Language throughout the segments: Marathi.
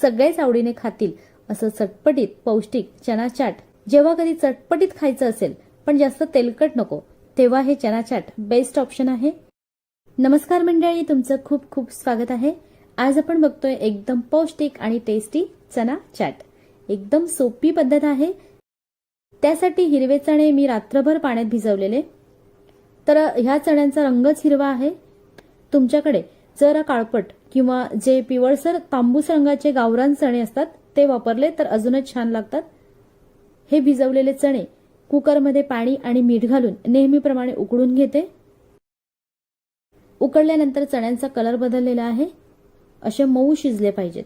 सगळेच आवडीने खातील. असं चटपटीत पौष्टिक चना चाट जेव्हा कधी चटपटीत खायचं असेल पण जास्त तेलकट नको तेव्हा हे चना चाट बेस्ट ऑप्शन आहे. नमस्कार मंडळी तुमचं खूप खूप स्वागत आहे. आज आपण बघतोय एकदम पौष्टिक आणि टेस्टी चना चाट एकदम सोपी पद्धत आहे. त्यासाठी हिरवे चणे मी रात्रभर पाण्यात भिजवलेले. तर ह्या चण्यांचा रंगच हिरवा आहे. तुमच्याकडे जर काळपट किंवा जे पिवळसर तांबूस रंगाचे गावरान चणे असतात ते वापरले तर अजूनच छान लागतात. हे भिजवलेले चणे कुकरमध्ये पाणी आणि मीठ घालून नेहमीप्रमाणे उकडून घेते. उकडल्यानंतर चण्यांचा कलर बदललेला आहे. असे मऊ शिजले पाहिजेत.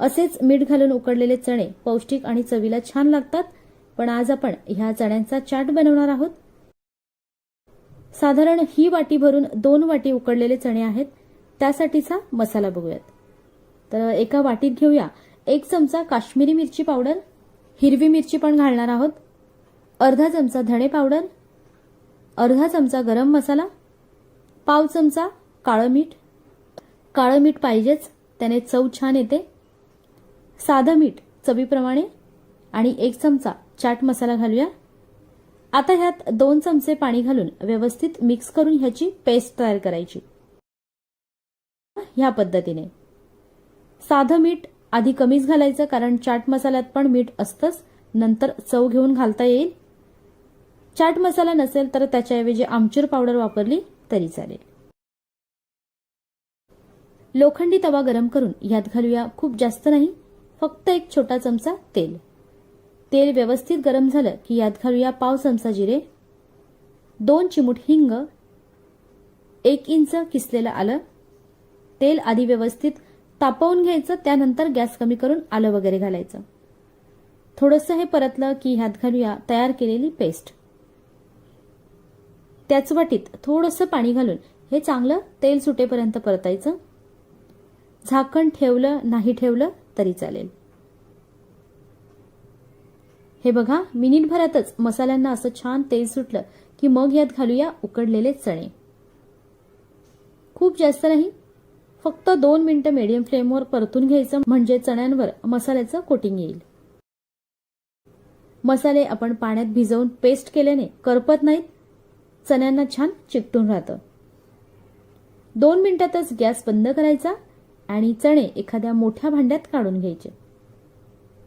असेच मीठ घालून उकडलेले चणे पौष्टिक आणि चवीला छान लागतात पण आज आपण ह्या चण्यांचा चाट बनवणार आहोत. साधारण ही वाटी भरून दोन वाटी उकडलेले चणे आहेत. त्यासाठीचा मसाला बघूयात. तर एका वाटीत घेऊया. एक चमचा काश्मीरी मिरची पावडर. हिरवी मिरची पण घालणार आहोत. अर्धा चमचा धणे पावडर. अर्धा चमचा गरम मसाला. पाव चमचा काळं मीठ. काळं मीठ पाहिजेच. त्याने चव छान येते. साधं मीठ चवीप्रमाणे. आणि एक चमचा चाट मसाला घालूया. आता ह्यात दोन चमचे पाणी घालून व्यवस्थित मिक्स करून ह्याची पेस्ट तयार करायची. ह्या पद्धतीने. साधं मीठ आधी कमीच घालायचं कारण चाट मसाल्यात पण मीठ असतंच. नंतर चव घेऊन घालता येईल. चाट मसाला नसेल तर त्याच्याऐवजी आमचूर पावडर वापरली तरी चालेल. लोखंडी तवा गरम करून यात घालूया खूप जास्त नाही फक्त एक छोटा चमचा तेल. तेल व्यवस्थित गरम झालं की यात घालूया पाव चमचा जिरे दोन चिमूट हिंग एक इंच किसलेलं आलं तेल आधी व्यवस्थित तापवून घ्यायचं त्यानंतर गॅस कमी करून आलं वगैरे घालायचं. थोडंसं हे परतलं की ह्यात घालूया तयार केलेली पेस्ट. त्याच वाटीत थोडंसं पाणी घालून हे चांगलं तेल सुटेपर्यंत परतायचं. झाकण ठेवलं नाही ठेवलं तरी चालेल. हे बघा मिनिटभरातच मसाल्यांना असं छान तेल सुटलं की मग यात घालूया उकडलेले चणे. खूप जास्त नाही फक्त दोन मिनिटं मीडियम फ्लेमवर परतून घ्यायचं म्हणजे चण्यांवर मसाल्याचं कोटिंग येईल. मसाले आपण पाण्यात भिजवून पेस्ट केल्याने करपत नाहीत. चण्यांना छान चिकटून राहतं. दोन मिनिटातच गॅस बंद करायचा आणि चणे एखाद्या मोठ्या भांड्यात काढून घ्यायचे.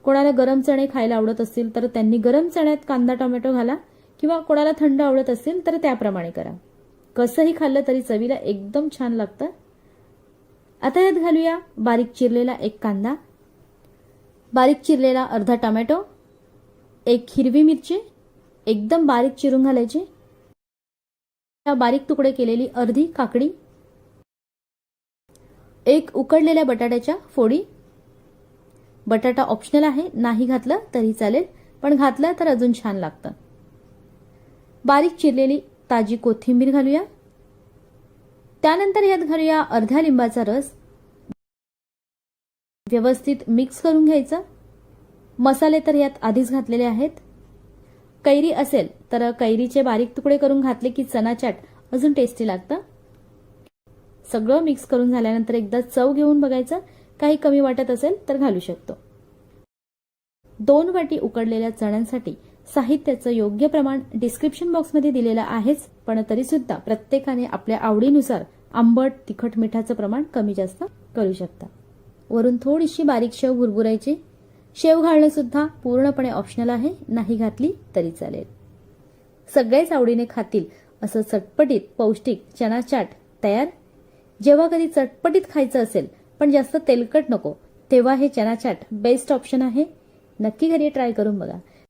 कोणाला गरम चणे खायला आवडत असतील तर त्यांनी गरम चण्यात कांदा टोमॅटो घाला किंवा कोणाला थंड आवडत असेल तर त्याप्रमाणे करा. कसंही खाल्लं तरी चवीला एकदम छान लागतं. आता यात घालूया बारीक चिरलेला एक कांदा बारीक चिरलेला अर्धा टमॅटो एक हिरवी मिरची एकदम बारीक चिरून घालायची. बारीक तुकडे केलेली अर्धी काकडी एक उकडलेल्या बटाट्याच्या फोडी. बटाटा ऑप्शनल आहे नाही घातलं तरी चालेल पण घातलं तर अजून छान लागतं. बारीक चिरलेली ताजी कोथिंबीर घालूया. त्यानंतर यात घालूया अर्ध्या लिंबाचा रस. व्यवस्थित मिक्स करून घ्यायचं. मसाले तर यात आधीच घातलेले आहेत. कैरी असेल तर कैरीचे बारीक तुकडे करून घातले की चना चाट अजून टेस्टी लागतं. सगळं मिक्स करून झाल्यानंतर एकदा चव घेऊन बघायचं. काही कमी वाटत असेल तर घालू शकतो. दोन वाटी उकडलेल्या चण्यांसाठी साहित्याचं योग्य प्रमाण डिस्क्रिप्शन बॉक्समध्ये दिलेलं आहेच पण तरी सुद्धा प्रत्येकाने आपल्या आवडीनुसार आंबट तिखट मिठाचं प्रमाण कमी जास्त करू शकता. वरून थोडीशी बारीक शेव भुरभुरायची. शेव घालणं सुद्धा पूर्णपणे ऑप्शनल आहे नाही घातली तरी चालेल. सगळेच आवडीने खातील असं चटपटीत पौष्टिक चना चाट तयार. जेव्हा कधी चटपटीत खायचं असेल पण जास्त तेलकट नको तेव्हा हे चना चाट बेस्ट ऑप्शन आहे. नक्की घरी ट्राय करून बघा.